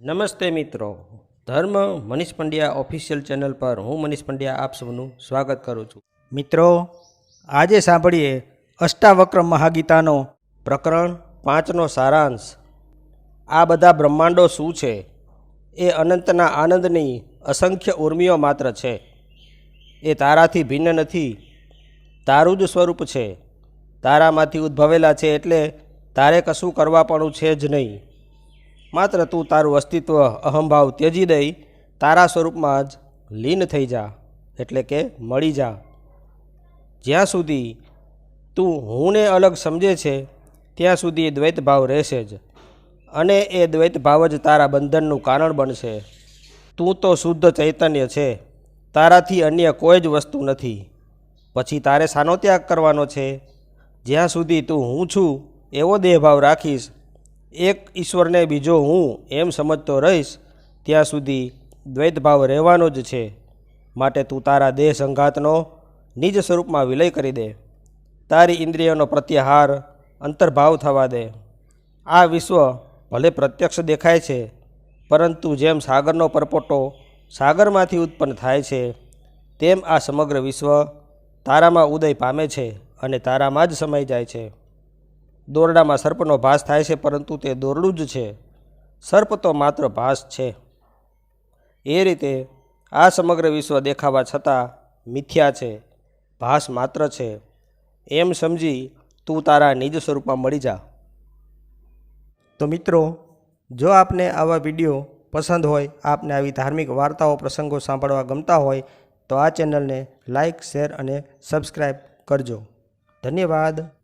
નમસ્તે મિત્રો. ધર્મ મનીષ પંડ્યા ઓફિશિયલ ચેનલ પર હું મનીષ પંડ્યા આપ સૌનું સ્વાગત કરું છું. મિત્રો, આજે સાંભળીએ અષ્ટાવક્ર મહાગીતાનો પ્રકરણ પાંચનો સારાંશ. આ બધા બ્રહ્માંડો શું છે? એ અનંતના આનંદની અસંખ્ય ઉર્મિઓ માત્ર છે. એ તારાથી ભિન્ન નથી. તારું જ સ્વરૂપ છે. તારામાંથી ઉદ્ભવેલા છે એટલે તારે કશું કરવા પણ છે જ નહીં. માત્ર તું તારું અસ્તિત્વ અહંભાવ ત્યજી દઈ, તારા સ્વરૂપમાં જ લીન થઈ જા, એટલે કે મળી જા. જ્યાં સુધી તું હુંને અલગ સમજે છે, ત્યાં સુધી દ્વૈત ભાવ રહેશે જ. અને એ દ્વૈત ભાવ જ તારા બંધનનું કારણ બનશે. તું તો શુદ્ધ ચૈતન્ય છે, તારાથી અન્ય કોઈ જ વસ્તુ નથી. પછી તારે શાનો ત્યાગ કરવાનો છે? જ્યાં સુધી તું હું છું, એવો દેહભાવ રાખીશ એક ઈશ્વરને બીજો હું એમ સમજતો રહીશ, ત્યાં સુધી દ્વૈતભાવ રહેવાનો જ છે. માટે તું તારા દેહ સંઘાતનો નિજ સ્વરૂપમાં વિલય કરી દે. તારી ઇન્દ્રિયોનો પ્રત્યાહાર અંતર્ભાવ થવા દે. આ વિશ્વ ભલે પ્રત્યક્ષ દેખાય છે, પરંતુ જેમ સાગરનો પરપોટો સાગરમાંથી ઉત્પન્ન થાય છે, તેમ આ સમગ્ર વિશ્વ તારામાં ઉદય પામે છે અને તારામાં જ સમાઈ જાય છે. દોરડામાં સર્પનો ભાસ થાય છે, પરંતુ તે દોરડું જ છે. સર્પ તો માત્ર ભાસ છે. એ રીતે આ સમગ્ર વિશ્વ દેખાવા છતાં મિથ્યા છે. ભાસ માત્ર છે. એમ સમજી તું તારા નિજ સ્વરૂપમાં મળી જા. તો મિત્રો, જો આપને આવા વીડિયો પસંદ હોય, આપને આવી ધાર્મિક વાર્તાઓ, પ્રસંગો સાંભળવા ગમતા હોય, તો આ ચેનલને લાઇક શેર અને સબસ્ક્રાઈબ કરજો. ધન્યવાદ.